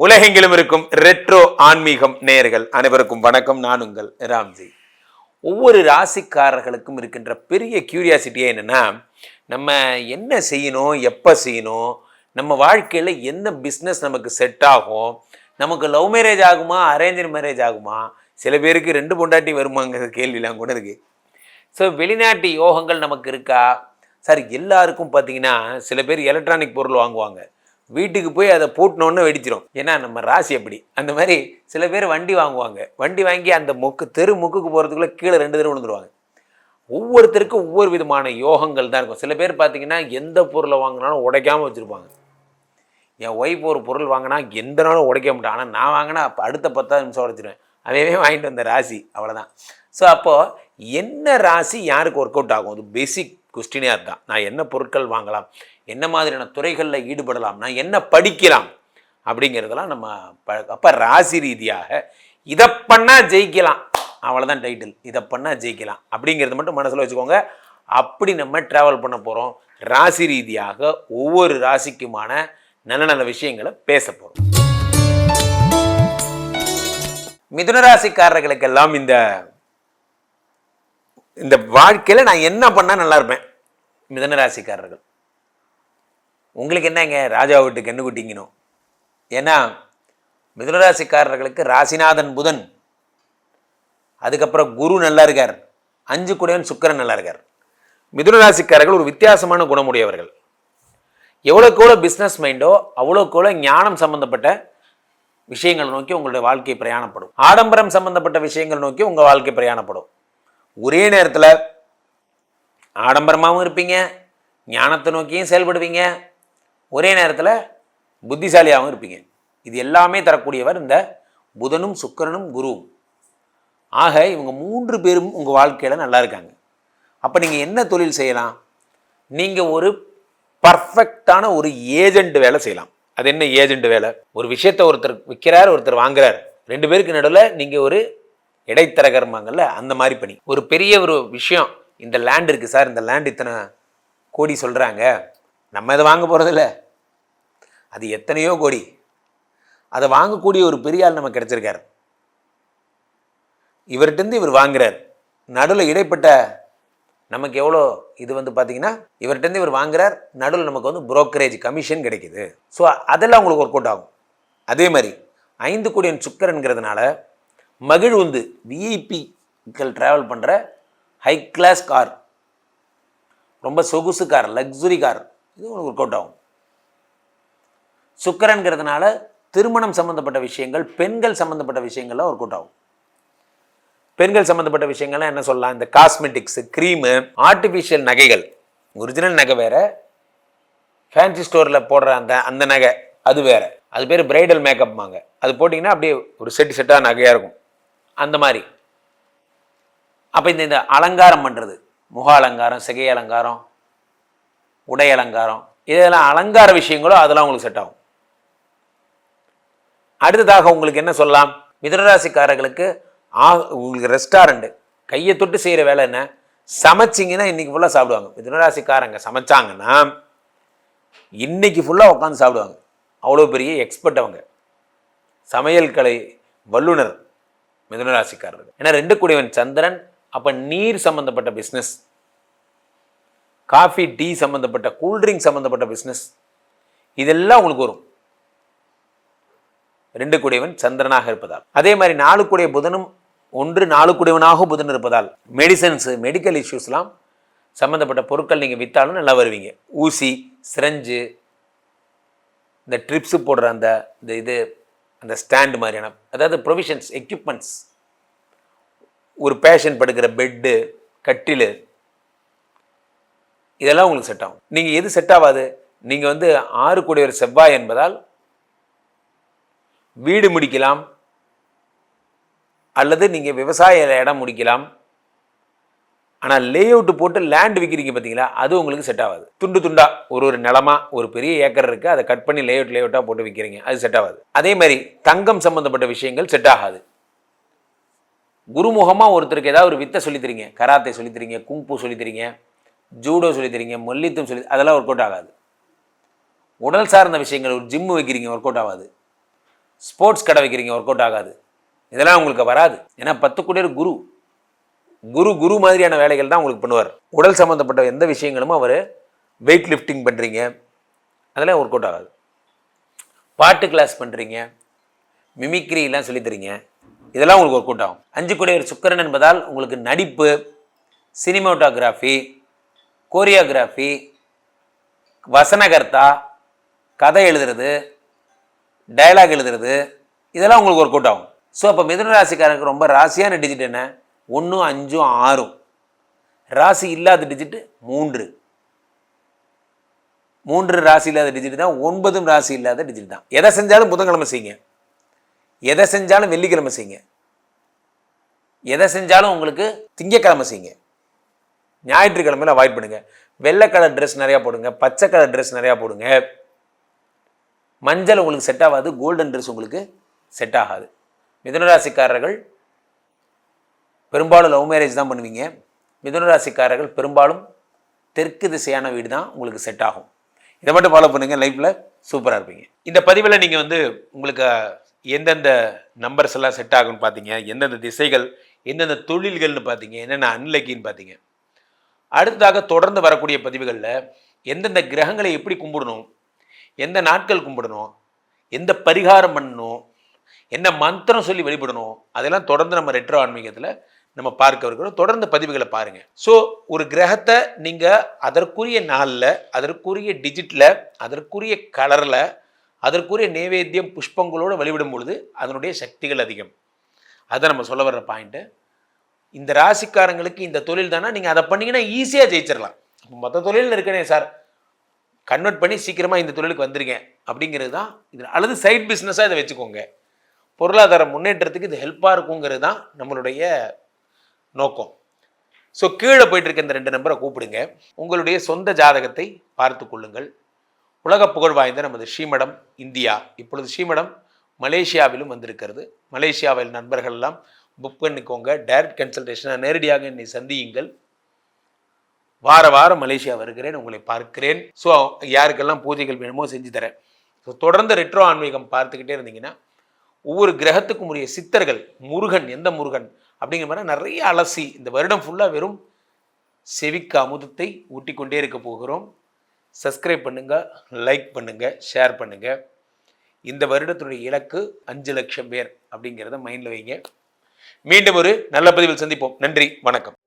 உலகெங்கிலும் இருக்கும் ரெட்ரோ ஆன்மீகம் நேயர்கள் அனைவருக்கும் வணக்கம். நான் உங்கள் ராம்ஜி. ஒவ்வொரு ராசிக்காரர்களுக்கும் இருக்கின்ற பெரிய கியூரியாசிட்டியே என்னென்னா நம்ம என்ன செய்யணும் எப்போ செய்யணும் நம்ம வாழ்க்கையில் என்ன பிஸ்னஸ் நமக்கு செட் ஆகும் நமக்கு லவ் மேரேஜ் ஆகுமா அரேஞ்ச் மேரேஜ் ஆகுமா? சில பேருக்கு ரெண்டு பொண்டாட்டி வருமாங்கிற கேள்விலாம் கூட இருக்குது ஸோ வெளிநாட்டு யோகங்கள் நமக்கு இருக்கா? சார் எல்லாருக்கும் பார்த்தீங்கன்னா சில பேர் எலக்ட்ரானிக் பொருள் வாங்குவாங்க. வீட்டுக்கு போய் அதை பூட்டினோன்னு வெடிச்சிரும். ஏன்னா நம்ம ராசி அப்படி. அந்த மாதிரி சில பேர் வண்டி வாங்குவாங்க. வண்டி வாங்கி அந்த மொக்கு தெரு முக்குக்கு போகிறதுக்குள்ளே கீழே ரெண்டு தடவை விழுந்துருவாங்க. ஒவ்வொருத்தருக்கும் ஒவ்வொரு விதமான யோகங்கள் தான் இருக்கும். சில பேர் பார்த்தீங்கன்னா எந்த பொருளை வாங்கினாலும் உடைக்காமல் வச்சுருப்பாங்க. என் ஒய்ஃப் ஒரு பொருள் வாங்கினா எந்த நாளும் உடைக்க மாட்டான். ஆனால் நான் வாங்கினா அப்போ அடுத்த பத்தாவது நிமிஷம் உடைச்சிருவேன். அவவே வாங்கிட்டு வந்த ராசி. அவ்வளோதான் ஸோ அப்போது என்ன ராசி யாருக்கு ஒர்க் அவுட் ஆகும்? அது பேசிக் கொஸ்டினே அதுதான். நான் என்ன பொருட்கள் வாங்கலாம்? என்ன மாதிரியான துறைகளில் ஈடுபடலாம்? நான் என்ன படிக்கலாம்? அப்படிங்கிறதெல்லாம் நம்ம ப அப்போ ராசி ரீதியாக இதை பண்ணால் ஜெயிக்கலாம். அவ்வளோதான் டைட்டில் இதை பண்ணால் ஜெயிக்கலாம். அப்படிங்கிறது மட்டும் மனசில் வச்சுக்கோங்க. அப்படி நம்ம ட்ராவல் பண்ண போகிறோம் ராசி ரீதியாக ஒவ்வொரு ராசிக்குமான நல்ல நல்ல விஷயங்களை பேச போகிறோம் மிதுன ராசிக்காரர்களுக்கெல்லாம் இந்த இந்த வாழ்க்கையில் நான் என்ன பண்ணால் நல்லா இருப்பேன்? மிதுன ராசிக்காரர்கள். உங்களுக்கு என்னங்க? ராஜா வீட்டுக்கு என்ன குட்டிங்கணும். ஏன்னா மிதுன ராசிக்காரர்களுக்கு ராசிநாதன் புதன். அதுக்கப்புறம் குரு நல்லா இருக்கார். அஞ்சு குடையன் சுக்கிரன் நல்லா இருக்கார். மிதுன ராசிக்காரர்கள் ஒரு வித்தியாசமான குணமுடையவர்கள். எவ்வளோக்கு எவ்வளோ பிஸ்னஸ் மைண்டோ அவ்வளோக்கு எவ்வளோ ஞானம் சம்மந்தப்பட்ட விஷயங்களை நோக்கி உங்களுடைய வாழ்க்கை பிரயாணப்படும். ஆடம்பரம் சம்பந்தப்பட்ட விஷயங்கள் நோக்கி உங்கள் வாழ்க்கை பிரயாணப்படும். ஒரே நேரத்தில் ஆடம்பரமாகவும் இருப்பீங்க ஞானத்தை நோக்கியும் செயல்படுவீங்க ஒரே நேரத்தில் புத்திசாலியாகவும் இருப்பீங்க. இது எல்லாமே தரக்கூடியவர் இந்த புதனும் சுக்கிரனும் குருவும். ஆக இவங்க மூன்று பேரும் உங்கள் வாழ்க்கையில் நல்லா இருக்காங்க. அப்போ நீங்கள் என்ன தொழில் செய்யலாம்? நீங்கள் ஒரு பர்ஃபெக்டான ஒரு ஏஜெண்ட் வேலை செய்யலாம். அது என்ன ஏஜெண்ட் வேலை? ஒரு விஷயத்தை ஒருத்தர் விற்கிறார் ஒருத்தர் வாங்குறார். ரெண்டு பேருக்கு நடுவில் நீங்கள் ஒரு இடைத்தரகர்மாங்கல்ல அந்த மாதிரி பணி. ஒரு பெரிய ஒரு விஷயம் இந்த லேண்ட் இருக்குது சார் இந்த லேண்ட் இத்தனை கோடி சொல்கிறாங்க நம்ம இதை வாங்க போகிறதில்ல அது எத்தனையோ கோடி. அதை வாங்கக்கூடிய ஒரு பெரிய ஆள் நமக்கு கிடச்சிருக்கார். இவர்கிட்டருந்து இவர் வாங்குறார். நடுவில் இடைப்பட்ட நமக்கு எவ்வளோ இது வந்து பார்த்தீங்கன்னா இவர்கிட்டருந்து இவர் வாங்குறார். நடுவில் நமக்கு வந்து புரோக்கரேஜ் கமிஷன் கிடைக்குது. ஸோ அதெல்லாம் உங்களுக்கு ஒர்க் அவுட் ஆகும். அதே மாதிரி ஐந்து கோடியன் சுக்கரன்கிறதுனால மகிழ்வுந்து விஐபிக்கள் ட்ராவல் பண்ணுற ஹை கிளாஸ் கார் ரொம்ப சொகுசு கார் லக்ஸுரி கார் இது உங்களுக்கு ஒர்க் அவுட் ஆகும். சுக்கரன்கிறதுனால திருமணம் சம்மந்தப்பட்ட விஷயங்கள் பெண்கள் சம்மந்தப்பட்ட விஷயங்கள்லாம் ஒர்க் அவுட் ஆகும். பெண்கள் சம்மந்தப்பட்ட விஷயங்கள்லாம் என்ன சொல்லலாம்? இந்த காஸ்மெட்டிக்ஸு க்ரீமு ஆர்டிஃபிஷியல் நகைகள். ஒரிஜினல் நகை வேறு. ஃபேன்சி ஸ்டோரில் போடுற அந்த அந்த நகை அது வேறு. அது பேர் பிரைடல் மேக்கப் வாங்க அது போட்டிங்கன்னா அப்படியே ஒரு செட்டு செட்டாக நகையாக இருக்கும். அந்த மாதிரி. அப்போ இந்த இந்த அலங்காரம் பண்ணுறது முக அலங்காரம் சிகை அலங்காரம் உடை அலங்காரம் இதெல்லாம் அலங்கார விஷயங்களோ அதெல்லாம் உங்களுக்கு செட் ஆகும். அடுத்ததாக உங்களுக்கு என்ன சொல்லலாம்? மிதனராசிக்காரர்களுக்கு ஆ உங்களுக்கு ரெஸ்டாரண்ட்டு கையை தொட்டு செய்கிற வேலை என்ன? சமைச்சிங்கன்னா இன்றைக்கி ஃபுல்லாக சாப்பிடுவாங்க. மிதனராசிக்காரங்க சமைச்சாங்கன்னா இன்னைக்கு ஃபுல்லாக உட்காந்து சாப்பிடுவாங்க. அவ்வளோ பெரிய எக்ஸ்பர்ட் அவங்க. சமையல் கலை வல்லுனர் மிதனராசிக்காரர்கள். ஏன்னா ரெண்டு கூடியவன் சந்திரன் அப்போ நீர் சம்மந்தப்பட்ட பிஸ்னஸ் காஃபி டீ சம்மந்தப்பட்ட கூல்ட்ரிங்க் சம்மந்தப்பட்ட பிஸ்னஸ் இதெல்லாம் உங்களுக்கு வரும். ரெண்டு கூடியவன் சந்திரனாக இருப்பதால். அதே மாதிரி நாலு கூடிய புதனும் ஒன்று நாலு கூடியவனாக புதன் இருப்பதால் மெடிசன்ஸு மெடிக்கல் இஷ்யூஸ்லாம் சம்மந்தப்பட்ட பொருட்கள் நீங்கள் விற்றாலும் நல்லா வருவீங்க. ஊசி சிரஞ்சு இந்த ட்ரிப்ஸு போடுற அந்த இந்த இது அந்த ஸ்டாண்டு மாதிரியான அதாவது ப்ரொவிஷன்ஸ் எக்யூப்மெண்ட்ஸ் ஒரு பேஷண்ட் படுக்கிற பெட்டு கட்டில் இதெல்லாம் உங்களுக்கு செட் ஆகும். நீங்கள் எது செட் ஆகாது நீங்கள் வந்து ஆறு ஒரு செவ்வாய் என்பதால் வீடு முடிக்கலாம். அல்லது நீங்கள் விவசாய இடம் முடிக்கலாம். ஆனால் லே அவுட்டு போட்டு லேண்ட் விற்கிறீங்க பார்த்தீங்களா? அது உங்களுக்கு செட் ஆகாது. துண்டு துண்டா ஒரு ஒரு நிலமா ஒரு பெரிய ஏக்கர் இருக்குது அதை கட் பண்ணி லே அவுட் லே அவுட்டாக போட்டு விற்கிறீங்க அது செட் ஆகாது. அதே மாதிரி தங்கம் சம்மந்தப்பட்ட விஷயங்கள் செட் ஆகாது. குருமுகமாக ஒருத்தருக்கு ஏதாவது ஒரு வித்தை சொல்லித்தரீங்க. கராத்தை சொல்லித்தரீங்க குங்பூ சொல்லித்தரீங்க ஜூடோ சொல்லித்தரீங்க மல்லித்தம் சொல்லி அதெல்லாம் ஒர்க் அவுட் ஆகாது. உடல் சார்ந்த விஷயங்கள் ஒரு ஜிம்மு வைக்கிறீங்க ஒர்க் அவுட் ஆகாது. ஸ்போர்ட்ஸ் கடை வைக்கிறீங்க ஒர்க் அவுட் ஆகாது. இதெல்லாம் உங்களுக்கு வராது. ஏன்னா பத்து குடியர் குரு. குரு குரு மாதிரியான வேலைகள் தான் உங்களுக்கு பண்ணுவார். உடல் சம்மந்தப்பட்ட எந்த விஷயங்களும் அவர் வெயிட் லிஃப்டிங் பண்ணுறீங்க அதெல்லாம் ஒர்க் அவுட் ஆகாது. பாட்டு கிளாஸ் பண்ணுறீங்க மிமிக்ரிலாம் சொல்லித் தரீங்க இதெல்லாம் உங்களுக்கு ஒர்க் அவுட் ஆகும். அஞ்சு குடையர் சுக்கரன் என்பதால் உங்களுக்கு நடிப்பு சினிமோட்டோகிராஃபி கோரியோகிராஃபி வசனகர்த்தா கதை எழுதுறது டயலாக் எழுதுறது இதெல்லாம் உங்களுக்கு ஒர்க் அவுட் ஆகும். ஸோ அப்போ மிதுன ராசிக்காரனுக்கு ரொம்ப ராசியான டிஜிட் என்ன? ஒன்றும் அஞ்சும் ஆறும் ராசி இல்லாத டிஜிட்டு மூன்று. மூன்று ராசி இல்லாத டிஜிட் தான் ஒன்பதும் ராசி இல்லாத டிஜிட் தான். எதை செஞ்சாலும் புதன்கிழமை செய்யுங்க. எதை செஞ்சாலும் வெள்ளிக்கிழமை செய்யுங்க. எதை செஞ்சாலும் உங்களுக்கு திங்கக்கிழமை செய்யுங்க. ஞாயிற்றுக்கிழமையில அவாய்ட் பண்ணுங்கள் வெள்ளை கலர் ட்ரெஸ் நிறையா போடுங்க பச்சை கலர் ட்ரெஸ் நிறையா போடுங்க. மஞ்சள் உங்களுக்கு செட் ஆகாது கோல்டன் ட்ரெஸ் உங்களுக்கு செட் ஆகாது. மிதுனராசிக்காரர்கள் பெரும்பாலும் லவ் மேரேஜ் தான் பண்ணுவீங்க. மிதுனராசிக்காரர்கள் பெரும்பாலும் தெற்கு திசையான வீடு தான் உங்களுக்கு செட் ஆகும். இதை மட்டும் ஃபாலோ பண்ணுங்கள் லைஃப்பில் சூப்பராக இருப்பீங்க. இந்த பதிவில் நீங்கள் வந்து உங்களுக்கு எந்தெந்த நம்பர்ஸ் எல்லாம் செட் ஆகும்னு பார்த்தீங்க எந்தெந்த திசைகள் எந்தெந்த தொழில்கள்னு பார்த்தீங்க என்னென்ன அன்லக்கின்னு பார்த்தீங்க. அடுத்ததாக தொடர்ந்து வரக்கூடிய பதிவுகளில் எந்தெந்த கிரகங்களை எப்படி கும்பிடணும் எந்த நாட்கள் கும்பிடணும் எந்த பரிகாரம் பண்ணணும் என்ன மந்திரம் சொல்லி வழிபடணும் அதெல்லாம் தொடர்ந்து நம்ம ரெட்ரோ ஆன்மீகத்தில் நம்ம பார்க்க இருக்கிறோம். தொடர்ந்து பதிவுகளை பாருங்கள் ஸோ ஒரு கிரகத்தை நீங்கள் அதற்குரிய நாளில் அதற்குரிய டிஜிட்டில் அதற்குரிய கலரில் அதற்குரிய நைவேத்தியம் புஷ்பங்களோடு வழிவிடும் பொழுது அதனுடைய சக்திகள் அதிகம். அதை நம்ம சொல்ல வர்ற பாயிண்ட்டு இந்த ராசிக்காரங்களுக்கு இந்த தொழில் தானே நீங்கள் அதை பண்ணீங்கன்னா ஈஸியாக ஜெயிச்சிடலாம் மற்ற தொழில்னு இருக்கனே சார் கன்வெர்ட் பண்ணி சீக்கிரமாக இந்த தொழிலுக்கு வந்திருக்கேன் அப்படிங்கிறது தான் இது. அல்லது சைட் பிஸ்னஸாக இதை வச்சுக்கோங்க. பொருளாதார முன்னேற்றத்துக்கு இது ஹெல்ப்பாக இருக்குங்கிறது தான் நம்மளுடைய நோக்கம். ஸோ கீழே போயிட்டு இருக்க இந்த ரெண்டு நம்பரை கூப்பிடுங்க. உங்களுடைய சொந்த ஜாதகத்தை பார்த்து கொள்ளுங்கள். உலக புகழ் வாய்ந்த நமது ஸ்ரீமடம் இந்தியா. இப்பொழுது ஸ்ரீமடம் மலேசியாவிலும் வந்திருக்கிறது. மலேசியாவில் நண்பர்கள் எல்லாம் புக் பண்ணிக்கோங்க. டைரக்ட் கன்சல்டேஷனாக நேரடியாக என்னை சந்தியுங்கள். வார வாரம் மலேசியா வருகிறேன். உங்களை பார்க்கிறேன். ஸோ யாருக்கெல்லாம் பூஜைகள் வேணுமோ செஞ்சு தரேன். ஸோ தொடர்ந்து ரெட்ரோ ஆன்மீகம் பார்த்துக்கிட்டே இருந்தீங்கன்னா ஒவ்வொரு கிரகத்துக்கும் உரிய சித்தர்கள் முருகன் எந்த முருகன் அப்படிங்கிற மாதிரி நிறைய அலசி இந்த வருடம் ஃபுல்லாக வெறும் செவிக்கு அமுதத்தை ஊட்டி கொண்டே இருக்க போகிறோம். சப்ஸ்கிரைப் பண்ணுங்கள் லைக் பண்ணுங்கள் ஷேர் பண்ணுங்கள் இந்த வருடத்துடைய இலக்கு அஞ்சு லட்சம் பேர் அப்படிங்கிறத மைண்டில் வைங்க. மீண்டும் ஒரு நல்ல பதிவில் சந்திப்போம். நன்றி வணக்கம்.